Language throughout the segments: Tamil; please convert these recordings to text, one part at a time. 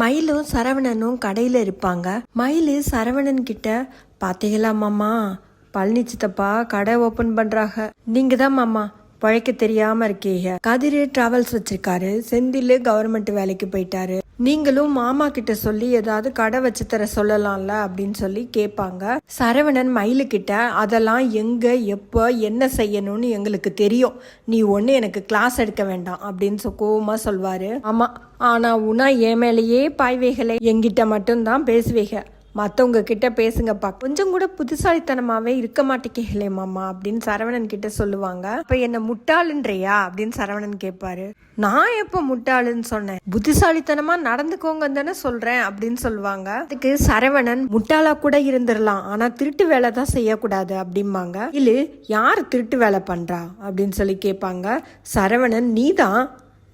மயிலும் சரவணனும் கடையில் இருப்பாங்க. மயில் சரவணன் கிட்ட பார்த்தீங்களா மாமா? பழனி சித்தப்பா கடை ஓபன் பண்றாங்க. நீங்க தான் மாமா பழைக்க தெரியாம இருக்கீங்க. கதிரு டிராவல்ஸ் வச்சிருக்காரு. செந்தில் கவர்மெண்ட் வேலைக்கு போயிட்டாரு. நீங்களும் மாமா கிட்ட சொல்லி ஏதாவது கடை வச்சு தர சொல்லலாம்ல அப்படின்னு சொல்லி கேட்பாங்க. சரவணன் மயிலு கிட்ட அதெல்லாம் எங்க எப்போ என்ன செய்யணும்னு எங்களுக்கு தெரியும். நீ ஒன்று எனக்கு கிளாஸ் எடுக்க வேண்டாம் அப்படின்னு கோவமாக கோவமா சொல்வாரு. ஆமா ஆனா உனா என் மேலேயே பாய்வைகளை எங்கிட்ட மட்டும்தான் பேசுவீங்க மற்றவங்க கிட்ட பேசுங்கப்பா. கொஞ்சம் கூட புத்திசாலித்தனமாவே இருக்க மாட்டேங்களே மாமா அப்படின்னு சரவணன் கிட்ட சொல்லுவாங்க. இப்ப என்ன முட்டாளுன்றியா? அப்படின்னு சரவணன் கேட்பாரு. நான் எப்போ முட்டாளுன்னு சொன்னேன்? புத்திசாலித்தனமா நடந்துக்கோங்க தானே சொல்றேன் அப்படின்னு சொல்லுவாங்க. அதுக்கு சரவணன் முட்டாளா கூட இருந்துடலாம் ஆனா திருட்டு வேலை தான் செய்யக்கூடாது அப்படிம்பாங்க. இல்ல யார் திருட்டு வேலை பண்றா? அப்படின்னு சொல்லி கேட்பாங்க. சரவணன்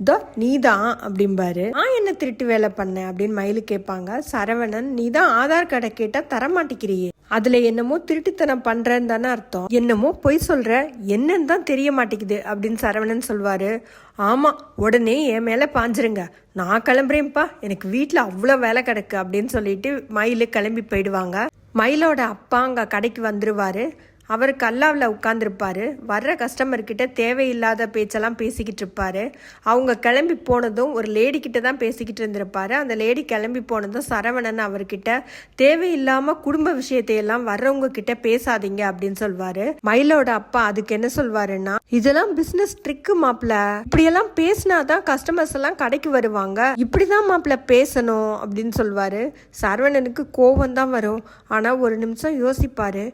நீதான் நீதான் அப்படிம்பாரு. நான் என்ன திருட்டு வேலை பண்ணேன்? அப்படின்னு மயிலு கேட்பாங்க. சரவணன் நீ தான் ஆதார் கார்டை கேட்டா தர மாட்டேங்கிறியே அதுல என்னமோ திருட்டுத்தனம் பண்றேன்னு தானே அர்த்தம். என்னமோ பொய் சொல்ற என்னன்னு தான் தெரிய மாட்டேங்குது அப்படின்னு சரவணன் சொல்வாரு. ஆமா உடனே என் மேல பாஞ்சிருங்க. நான் கிளம்புறேன்ப்பா. எனக்கு வீட்டுல அவ்வளோ வேலை கிடக்கு அப்படின்னு சொல்லிட்டு மயிலு கிளம்பி போயிடுவாங்க. மயிலோட அப்பா அங்க கடைக்கு வந்துருவாரு. அவர் கல்லாவில் உட்காந்துருப்பாரு வர்ற கஸ்டமர்கிட்ட தேவையில்லாத பேச்செல்லாம் பேசிக்கிட்டு இருப்பார். அவங்க கிளம்பி போனதும் ஒரு லேடி கிட்ட தான் பேசிக்கிட்டு இருந்திருப்பாரு. அந்த லேடி கிளம்பி போனதும் சரவணன் அவர்கிட்ட தேவையில்லாமல் குடும்ப விஷயத்தையெல்லாம் வர்றவங்க கிட்ட பேசாதீங்க அப்படின்னு சொல்வார். மயிலோட அப்பா அதுக்கு என்ன சொல்வாருன்னா இதெல்லாம் பிஸ்னஸ் ட்ரிக்கு மாப்பிள இப்படியெல்லாம் பேசினாதான் கஸ்டமர்ஸ் எல்லாம் கடைக்கு வருவாங்க. இப்படிதான் மாப்பிள பேசணும் அப்படின்னு சொல்வாரு. சரவணனுக்கு கோபம் தான் வரும். ஆனால் ஒரு நிமிஷம் யோசிப்பாரு.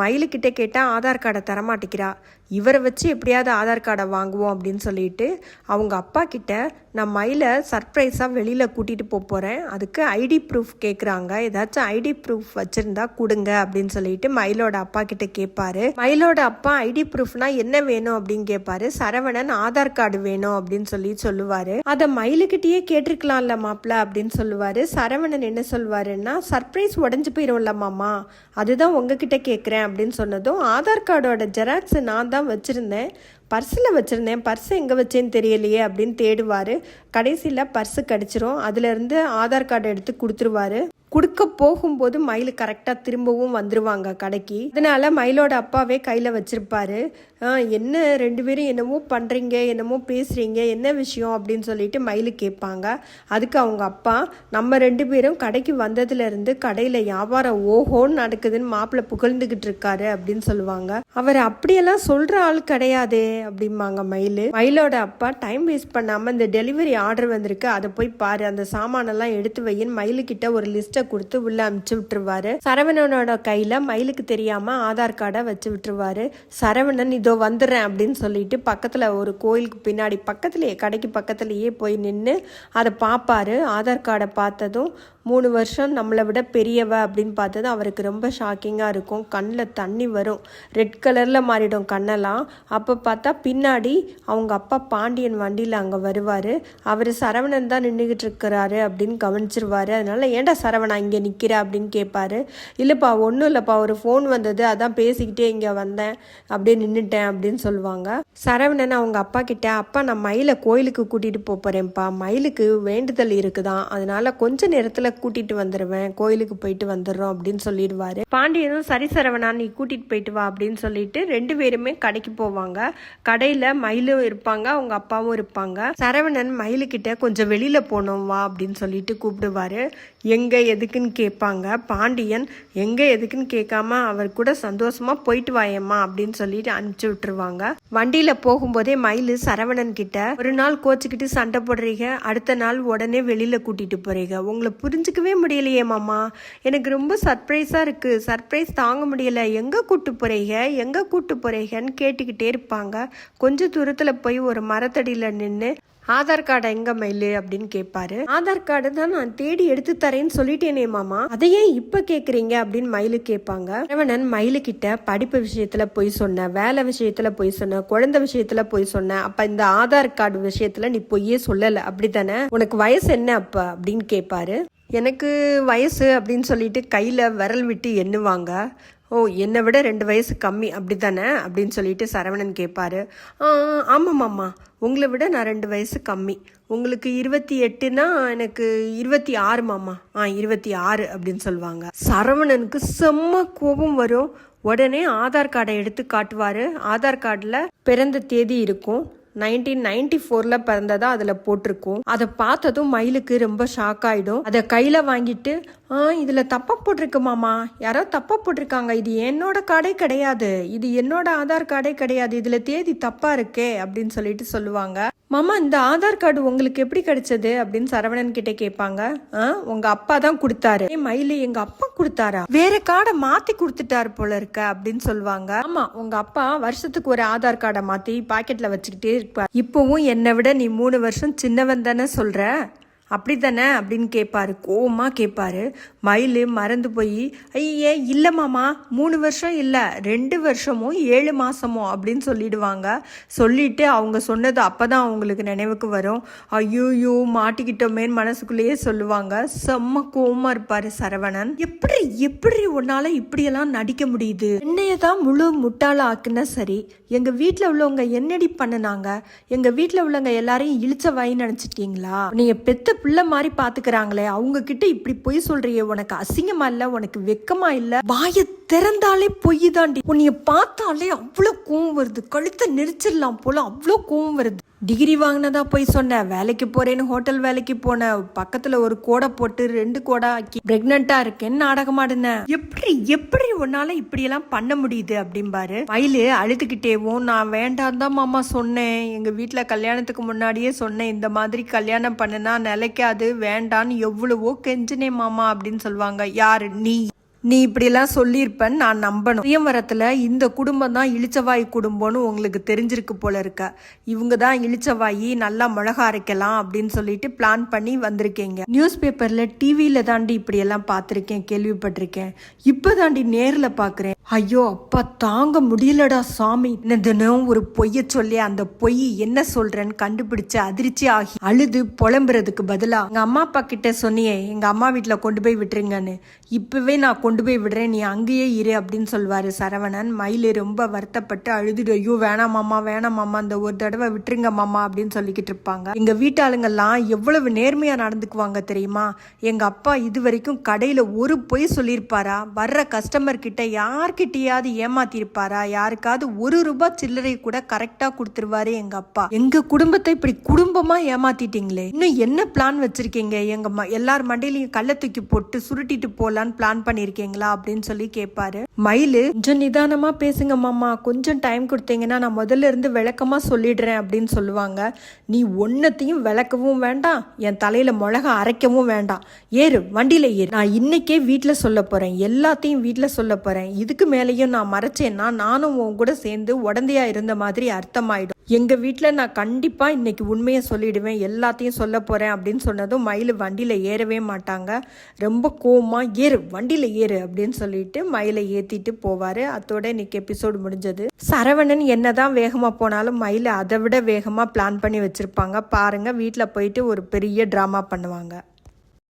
மயிலுக்கிட்ட கேட்டால் ஆதார் கார்டை தரமாட்டேங்கிறா. இவரை வச்சு எப்படியாவது ஆதார் கார்டை வாங்குவோம் அப்படின்னு சொல்லிட்டு அவங்க அப்பா கிட்ட நான் மயிலை சர்ப்ரைஸாக வெளியில் கூட்டிகிட்டு போக போகிறேன் அதுக்கு ஐடி ப்ரூஃப் கேட்குறாங்க ஏதாச்சும் ஐடி ப்ரூஃப் வச்சுருந்தா கொடுங்க அப்படின்னு சொல்லிட்டு மயிலோட அப்பா கிட்ட கேட்பாரு மயிலோட அப்பா ஐடி ப்ரூஃப்னா என்ன வேணும்? அப்படின்னு கேட்பாரு சரவணன் ஆதார் கார்டு வேணும் அப்படின்னு சொல்லி சொல்லுவார். அதை மயிலுக்கிட்டேயே கேட்டிருக்கலாம்ல மாப்பிள்ள அப்படின்னு சொல்லுவார். சரவணன் என்ன சொல்வாருன்னா சர்ப்ரைஸ் உடஞ்சு போயிடும்ல மாமா. அதுதான் உங்ககிட்ட கேட்குறேன் அப்படின்னு சொன்னதும் ஆதார் கார்டோட ஜெராக்ஸ் நான் தான் வச்சுருந்தேன் பர்ஸில் வச்சுருந்தேன். பர்ஸ் எங்கே வச்சேன்னு தெரியலையே அப்படின்னு தேடுவார். கடைசியில் பர்ஸு கிடச்சிரும். அதுலேருந்து ஆதார் கார்டு எடுத்து கொடுத்துருவாரு. கொடுக்க போகும்போது மயில் கரெக்டாக திரும்பவும் வந்துருவாங்க கடைக்கு. இதனால் மயிலோட அப்பாவே கையில் வச்சுருப்பாரு. என்ன ரெண்டு பேரும் என்னமோ பண்ணுறீங்க என்னமோ பேசுகிறீங்க என்ன விஷயம் அப்படின்னு சொல்லிட்டு மயில் கேட்பாங்க. அதுக்கு அவங்க அப்பா நம்ம ரெண்டு பேரும் கடைக்கு வந்ததுலேருந்து கடையில் வியாபாரம் ஓஹோன்னு நடக்குதுன்னு மாப்பிள்ளை புகழ்ந்துக்கிட்டு இருக்காரு அப்படின்னு சொல்லுவாங்க. அவர் அப்படியெல்லாம் சொல்கிற ஆள் கிடையாதே. அப்படிம்பாங்க மயில். மயிலோட அப்பா டைம் வேஸ்ட் பண்ணாமல் இந்த டெலிவரி ஆர்டர் வந்திருக்கு. அதை போய் பாரு. அந்த சாமானெல்லாம் எடுத்து வையின்னு மயிலுக்கிட்ட ஒரு லிஸ்ட்டை கொடுத்து உள்ள அமுச்சு விட்டுருவாரு. சரவணனோட கையில மயிலுக்கு தெரியாம ஆதார் கார்டை வச்சு விட்டுருவாரு. சரவணன் இதோ வந்துடுறேன் அப்படின்னு சொல்லிட்டு பக்கத்துல ஒரு கோயிலுக்கு பின்னாடி பக்கத்துலயே கடைக்கு பக்கத்துலயே போய் நின்று அதை பார்ப்பாரு ஆதார் கார்டை பார்த்ததும் மூணு வருஷம் நம்மளை விட பெரியவ அப்படின்னு பார்த்தது அவருக்கு ரொம்ப ஷாக்கிங்காக இருக்கும். கண்ணில் தண்ணி வரும். ரெட் கலரில் மாறிடும் கண்ணெல்லாம். அப்போ பார்த்தா பின்னாடி அவங்க அப்பா பாண்டியன் வண்டியில் அங்கே வருவார். அவர் சரவணன் தான் நின்றுக்கிட்டு இருக்கிறாரு அப்படின்னு கவனிச்சிருவார். அதனால ஏன்டா சரவணா இங்கே நிற்கிற அப்படின்னு கேட்பாரு இல்லைப்பா ஒன்றும் இல்லைப்பா. ஒரு ஃபோன் வந்தது. அதான் பேசிக்கிட்டே இங்கே வந்தேன். அப்படியே நின்றுட்டேன் அப்படின்னு சொல்லுவாங்க. சரவணன் அவங்க அப்பா கிட்ட அப்பா நான் மயிலை கோயிலுக்கு கூட்டிகிட்டு போகிறேன்ப்பா மயிலுக்கு வேண்டுதல் இருக்குதான். அதனால கொஞ்ச நேரத்தில் கூட்டிகிட்டு வந்துடுவேன் கோயிலுக்கு போயிட்டு வந்துடுறோம் அப்படின்னு சொல்லிடுவாரு. பாண்டியனும் சரி சரவணா நீ கூட்டிகிட்டு போயிட்டு வா அப்படின்னு சொல்லிட்டு ரெண்டு பேருமே கடைக்கு போவாங்க. கடையில் மயிலும் இருப்பாங்க அவங்க அப்பாவும் இருப்பாங்க. சரவணன் மயிலுக்கிட்ட கொஞ்சம் வெளியில் போனோம் வா அப்படின்னு சொல்லிட்டு கூப்பிடுவாரு. எங்கே எதுக்குன்னு கேட்பாங்க? பாண்டியன் எங்கே எதுக்குன்னு கேட்காம அவர் கூட சந்தோஷமா போயிட்டு வாயேம்மா அப்படின்னு சொல்லிட்டு அனுப்பிச்சு விட்டுருவாங்க. வண்டியில போகும்போதே மயில் சரவணன் கிட்ட ஒரு நாள் கோச்சுக்கிட்டு சண்டை போடுறீங்க அடுத்த நாள் உடனே வெளியில கூட்டிட்டு போறீங்க. உங்களை புரிஞ்சிக்கவே முடியலையே மாமா. எனக்கு ரொம்ப சர்ப்ரைஸாக இருக்குது சர்ப்ரைஸ் தாங்க முடியல. எங்கே கூட்டு போகிறீங்க எங்கே கூட்டு போகிறீங்கன்னு கேட்டுக்கிட்டே இருப்பாங்க. கொஞ்ச தூரத்தில் போய் ஒரு மரத்தடியில் நின்று ஆதார் கார்டை எங்க மயிலு? அப்படின்னு கேட்பாரு ஆதார் கார்டு தான் நான் தேடி எடுத்து தரேன்னு சொல்லிட்டேனே மாமா. அதை ஏன் இப்ப கேக்குறீங்க? அப்படின்னு மயிலு கேட்பாங்க ரவணன் மயிலு கிட்ட படிப்பு விஷயத்துல போய் சொன்ன வேலை விஷயத்துல போய் சொன்ன குழந்தை விஷயத்துல போய் சொன்ன அப்ப இந்த ஆதார் கார்டு விஷயத்துல நீ பொய்யே சொல்லல. அப்படித்தானே? உனக்கு வயசு என்ன அப்ப? அப்படின்னு கேட்பாரு எனக்கு வயசு அப்படின்னு சொல்லிட்டு கையில் விரல் விட்டு எண்ணுவாங்க. ஓ என்னை விட ரெண்டு வயசு கம்மி அப்படி தானே அப்படின்னு சொல்லிட்டு சரவணன் கேட்பாரு ஆமாம்மாம்மா உங்களை விட நான் ரெண்டு வயசு கம்மி. உங்களுக்கு இருபத்தி எட்டுனா எனக்கு இருபத்தி ஆறு மாமா. ஆ இருபத்தி ஆறு அப்படின்னு சொல்லுவாங்க. சரவணனுக்கு செம்ம கோபம் வரும். உடனே ஆதார் கார்டை எடுத்து காட்டுவார். ஆதார் கார்டில் பிறந்த தேதி இருக்கும். நைன்டீன் நைன்டி ஃபோர்ல பிறந்ததா அதுல போட்டிருக்கும். அதை பார்த்ததும் மயிலுக்கு ரொம்ப ஷாக் ஆயிடும். அதை கையில வாங்கிட்டு ஆ இதில் தப்பாக போட்டிருக்கு மாமா. யாரோ தப்பாக போட்டிருக்காங்க. இது என்னோட கார்டே கிடையாது. இது என்னோட ஆதார் கார்டே கிடையாது. இதில் தேதி தப்பா இருக்கே அப்படின்னு சொல்லிட்டு சொல்லுவாங்க. மாமா இந்த ஆதார் கார்டு உங்களுக்கு எப்படி கிடைச்சது? அப்படின்னு சரவணன் கிட்டே கேட்பாங்க. "ஆ, உங்க அப்பா தான் கொடுத்தாரு. "ஏய், மயிலு எங்க அப்பா கொடுத்தாரா? வேற கார்டை மாத்தி கொடுத்துட்டாரு போல இருக்க அப்படின்னு சொல்லுவாங்க. ஆமா உங்க அப்பா வருஷத்துக்கு ஒரு ஆதார் கார்டை மாத்தி பாக்கெட்ல வச்சுக்கிட்டே இருப்பார். இப்பவும் என்னை விட நீ மூணு வருஷம் சின்னவன் தானே சொல்ற? அப்படி தானே அப்படின்னு கேட்பாரு கோவமாக கேட்பாரு மயில் மறந்து போய் ஐயே இல்லை மாமா மூணு வருஷம் இல்லை ரெண்டு வருஷமும் ஏழு மாதமோ அப்படின்னு சொல்லிடுவாங்க. சொல்லிட்டு அவங்க சொன்னது அப்போ தான் அவங்களுக்கு நினைவுக்கு வரும். ஐயோயோ மாட்டிக்கிட்டோமேன்னு மனசுக்குள்ளேயே சொல்லுவாங்க. செம்ம கோவமாக இருப்பார் சரவணன். எப்படி எப்படி உன்னால் இப்படியெல்லாம் நடிக்க முடியுது? என்னைய தான் முழு முட்டாள ஆக்குனா சரி. எங்கள் வீட்டில் உள்ளவங்க என்னடி பண்ணுனாங்க? எங்கள் வீட்டில் உள்ளவங்க எல்லாரையும் இழிச்ச வாயின்னு நினச்சிட்டீங்களா நீங்கள் பெத்த பிள்ளை மாதிரி பாத்துக்கிறாங்களே அவங்க கிட்ட இப்படி பொய் சொல்றியே உனக்கு அசிங்கமா இல்ல உனக்கு வெக்கமா இல்ல வாயை திறந்தாலே பொய் தாண்டி உன்னைய பார்த்தாலே அவ்வளோ கோவம் வருது. கழுத்தை நெரிச்சிடலாம் போல அவ்வளோ கோவம் வருது. டிகிரி வாங்கினதா போய் சொன்னேன் வேலைக்கு போறேன்னு ஹோட்டல் வேலைக்கு போனேன் பக்கத்துல ஒரு கோடை போட்டு ரெண்டு கோடை ஆக்கி பிரெக்னண்டா இருக்கேன்னு நாடகம் எப்படி எப்படி உன்னால இப்படியெல்லாம் பண்ண முடியுது அப்படிம்பாரு. மயிலு அழுதுகிட்டேவும் நான் வேண்டாம் தான் மாமா சொன்னேன். எங்க வீட்டுல கல்யாணத்துக்கு முன்னாடியே சொன்னேன். இந்த மாதிரி கல்யாணம் பண்ணுனா கிடைக்காது வேண்டான்னு எவ்வளவோ கெஞ்சினே மாமா அப்படின்னு சொல்லுவாங்க. யாரு? நீ. நீ இப்படிலாம் சொல்லியிருப்பேன்னு நான் நம்பணும். சுயம்பரத்தில் இந்த குடும்பம் தான் இளிச்சவாய் குடும்பம்னு உங்களுக்கு தெரிஞ்சிருக்கு போல இருக்க. இவங்க தான் இளிச்சவாயி நல்லா மிளகா அரைக்கலாம் அப்படின்னு சொல்லிட்டு பிளான் பண்ணி வந்திருக்கீங்க. நியூஸ் பேப்பரில் டிவியில் தாண்டி இப்படியெல்லாம் பார்த்துருக்கேன் கேள்விப்பட்டிருக்கேன். இப்போ தாண்டி நேரில் பார்க்குறேன். ஐயோ அப்பா தாங்க முடியலடா சாமி. தினம் ஒரு பொய்ய சொல்லி அந்த பொய் என்ன சொல்றேன்னு கண்டுபிடிச்சு அதிர்ச்சி ஆகி அழுது புலம்புறதுக்கு பதிலா எங்க அம்மா அப்பா கிட்ட சொன்னியே எங்க அம்மா வீட்டுல கொண்டு போய் விட்டுருங்கன்னு. இப்பவே நான் கொண்டு போய் விடுறேன் நீ அங்கேயே இரு அப்படின்னு சொல்வாரு சரவணன். மயிலு ரொம்ப வருத்தப்பட்டு அழுதுடு ஐயோ வேணாம் மாமா வேணாம் மாமா அந்த ஒரு தடவை விட்டுருங்க மாமா அப்படின்னு சொல்லிக்கிட்டு இருப்பாங்க. எங்க வீட்டாளுங்கெல்லாம் எவ்வளவு நேர்மையா நடந்துக்குவாங்க தெரியுமா? எங்க அப்பா இது வரைக்கும் கடையில ஒரு பொய் சொல்லியிருப்பாரா? வர்ற கஸ்டமர் கிட்ட யார்கிட்டயாவது ஏமாத்திருப்பாரா? யாருக்காவது ஒரு ரூபாய் சில்லறை கூட கரெக்டா கொடுத்துருவாரு எங்க அப்பா. எங்க குடும்பத்தை இப்படி குடும்பமா ஏமாத்திட்டீங்களே? இன்னும் என்ன பிளான் வச்சிருக்கீங்க? எங்க எல்லார் மண்டையிலையும் கள்ள தூக்கி போட்டு சுருட்டிட்டு போலான்னு பிளான் பண்ணிருக்கீங்களா? அப்படின்னு சொல்லி கேட்பாரு மயிலு கொஞ்சம் நிதானமா பேசுங்க மாமா. கொஞ்சம் டைம் கொடுத்தீங்கன்னா நான் முதல்ல இருந்து விளக்கமா சொல்லிடுறேன் அப்படின்னு சொல்லுவாங்க. நீ ஒன்னத்தையும் விளக்கவும் வேண்டாம். என் தலையில மிளகா அரைக்கவும் வேண்டாம். ஏறு வண்டியில ஏறு. நான் இன்னைக்கே வீட்டுல சொல்ல போறேன். எல்லாத்தையும் வீட்டுல சொல்ல போறேன். இதுக்கு மேலேயும் நான் மறைச்சேன்னா நானும் உன் கூட சேர்ந்து உடந்தையா இருந்த மாதிரி அர்த்தமாயிடும். எங்க வீட்டில் நான் கண்டிப்பா இன்னைக்கு உண்மையை சொல்லிடுவேன் எல்லாத்தையும் சொல்ல போறேன் அப்படின்னு சொன்னதும் மயில் வண்டியில் ஏறவே மாட்டாங்க. ரொம்ப கோமா ஏறு வண்டியில் ஏறு அப்படின்னு சொல்லிட்டு மயிலை ஏத்திட்டு போவாரு. அதோட இன்னைக்கு எபிசோடு முடிஞ்சது. சரவணன் என்னதான் வேகமா போனாலும் மயிலை அதை விட வேகமா பிளான் பண்ணி வச்சிருப்பாங்க. பாருங்க வீட்டில் போயிட்டு ஒரு பெரிய ட்ராமா பண்ணுவாங்க.